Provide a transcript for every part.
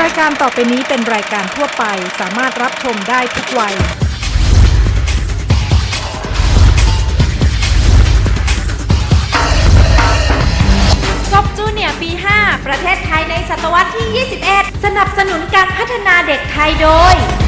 รายการต่อไปนี้เป็นรายการทั่วไปสามารถรับชมได้ทุกวัยกบจูเนียร์ปี 5 ประเทศไทยในศตวรรษที่ 21 สนับสนุนการพัฒนาเด็กไทยโดย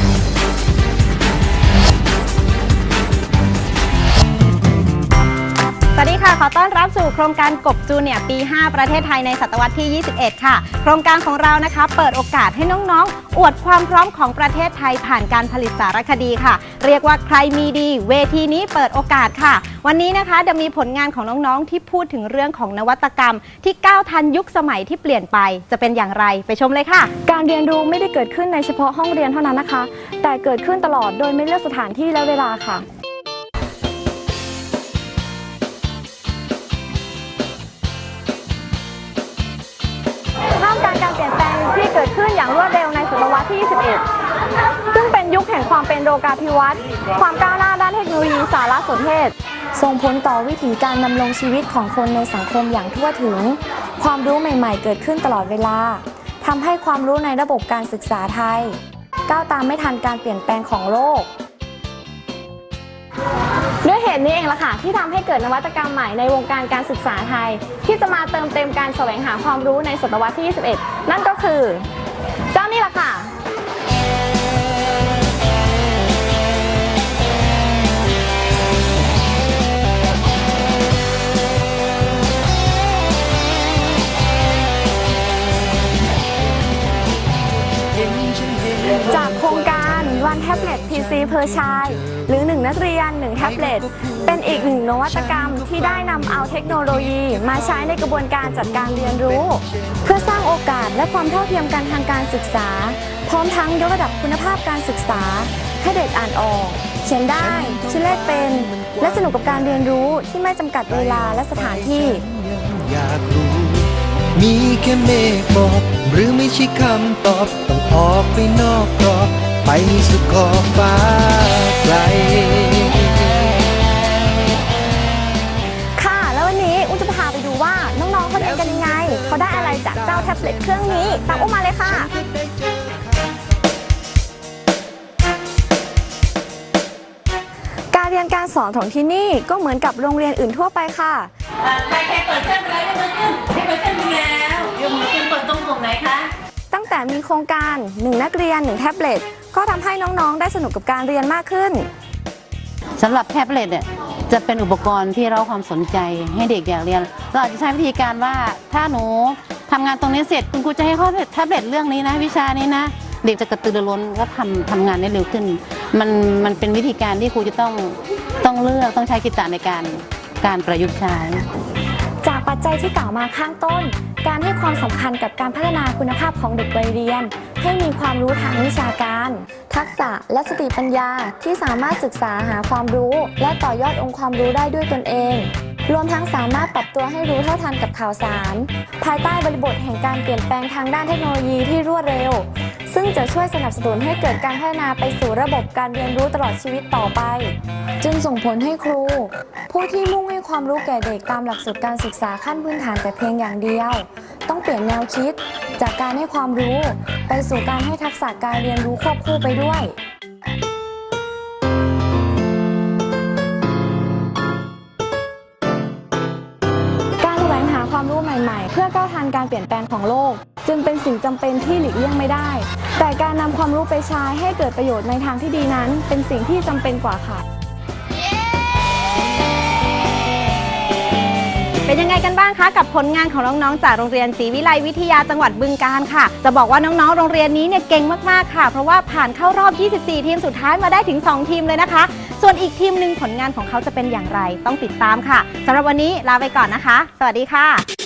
สวัสดีค่ะ ขอต้อนรับสู่โครงการกบจูเนียปี 5 ประเทศไทยในศตวรรษที่ 21 ค่ะ โครงการของเรานะคะ เปิดโอกาสให้น้องๆ อวดความพร้อมของประเทศไทยผ่านการผลิตสารคดีค่ะ เรียกว่าใครมีดี เวทีนี้เปิดโอกาสค่ะ วันนี้นะคะจะมีผลงานของน้องๆ ที่พูดถึงเรื่องของนวัตกรรม ที่ก้าวทันยุคสมัยที่เปลี่ยนไป จะเป็นอย่างไรไปชมเลยค่ะ การเรียนรู้ไม่ได้เกิดขึ้นในเฉพาะห้องเรียนเท่านั้นนะคะ แต่เกิดขึ้นตลอดโดยไม่เลือกสถานที่และเวลาค่ะ กาภิวัตน์ความก้าวหน้าด้านเทคโนโลยีสารสนเทศ ส่งผลต่อวิถีการดำรงชีวิตของคนในสังคมอย่างทั่วถึง ความรู้ใหม่ ๆ เกิดขึ้นตลอดเวลาทำให้ความรู้ในระบบการศึกษาไทย ก้าวตามไม่ทันการเปลี่ยนแปลงของโลก ด้วยเหตุนี้เองล่ะค่ะที่ทำให้เกิดนวัตกรรมใหม่ในวงการการศึกษาไทย ที่จะมาเติมเต็มการแสวงหาความรู้ในศตวรรษที่ 21 นั่นก็คือ เจ้านี่ล่ะค่ะ PC per Child หรือ 1 นักเรียน 1 แท็บเล็ต เป็นอีกหนึ่งนวัตกรรมที่ได้นำเอาเทคโนโลยี มาใช้ในกระบวนการจัดการเรียนรู้ เพื่อสร้างโอกาสและความเท่าเทียมกันทางการศึกษา พร้อมทั้งยกระดับคุณภาพการศึกษา ให้เด็กอ่านออก เขียนได้คิดเลขเป็น และสนุกกับการเรียนรู้ที่ไม่จำกัดเวลาและสถานที่อยากรู้มีแค่เมฆหมอกหรือไม่ใช่คำตอบ ต้องออกไปนอกกรอบ ไปสุดขอบฟ้าไกล ค่ะ แล้ววันนี้อุ้มจะพาไปดูว่าน้องๆเขาเรียนกันยังไง เขาได้อะไรจากเจ้าแท็บเล็ตเครื่องนี้ตามอุ้มมาเลยค่ะ การเรียนการสอนของที่นี่ก็เหมือนกับโรงเรียนอื่นทั่วไปค่ะ ใครใครเปิดเครื่องไปแล้วยกมือขึ้นให้เปิดเครื่องมีแล้วยกมือขึ้นเปิดตรงกลุ่มไหนคะ ตั้งแต่มีโครงการ 1 นักเรียน 1 แท็บเล็ต ก็ทำให้น้องๆ ได้สนุกกับการเรียนมากขึ้น สำหรับแท็บเล็ตเนี่ยจะเป็นอุปกรณ์ที่เราความสนใจให้เด็กอยากเรียน เราอาจจะใช้วิธีการว่าถ้าหนูทำงานตรงนี้เสร็จคุณครูจะให้ข้อแท็บเล็ตเรื่องนี้นะ วิชานี้นะ เด็กจะกระตือรือร้นก็ทำทำงานได้เร็วขึ้น มันมันเป็นวิธีการที่ครูจะต้องต้องเลือกต้องใช้กิจจาในการการประยุกต์ใช้ จากปัจจัยที่กล่าวมาข้างต้น การให้ความสำคัญกับการพัฒนาคุณภาพของเด็กวัยเรียน ให้มีความรู้ทางวิชาการ ทักษะและสติปัญญาที่สามารถศึกษาหาความรู้ และต่อยอดองค์ความรู้ได้ด้วยตนเองรวมทั้งสามารถปรับตัวให้รู้เท่าทันกับข่าวสาร ภายใต้บริบทแห่งการเปลี่ยนแปลงทางด้านเทคโนโลยีที่รวดเร็ว ซึ่งจะช่วยสนับสนุนให้เกิดการพัฒนาไปสู่ระบบการเรียนรู้ตลอดชีวิตต่อไป จึงส่งผลให้ครู ผู้ที่มุ่งให้ความรู้แก่เด็กตามหลักสูตรการศึกษาขั้นพื้นฐานแต่เพียงอย่างเดียว ต้องเปลี่ยนแนวคิด จากการให้ความรู้ ไปสู่การให้ทักษะการเรียนรู้ควบคู่ไปด้วยการแสวงหาความรู้ใหม่ ๆ เพื่อก้าวทันการเปลี่ยนแปลงของโลก จึงเป็นสิ่งจำเป็นที่หลีกเลี่ยงไม่ได้ แต่การนำความรู้ไปใช้ให้เกิดประโยชน์ในทางที่ดีนั้น เป็นสิ่งที่จำเป็นกว่าค่ะ เป็นยังไงกันบ้างคะกับผลงานของน้องๆ จากโรงเรียนศรีวิไลวิทยาจังหวัดบึงกาฬค่ะ จะบอกว่าน้องๆ โรงเรียนนี้เนี่ยเก่งมากๆ ค่ะ เพราะว่าผ่านเข้ารอบ 24 ทีมสุดท้ายมาได้ถึง 2 ทีมเลยนะคะ ส่วนอีกทีมหนึ่งผลงานของเขาจะเป็นอย่างไรต้องติดตามค่ะสำหรับวันนี้ลาไปก่อนนะคะ สวัสดีค่ะ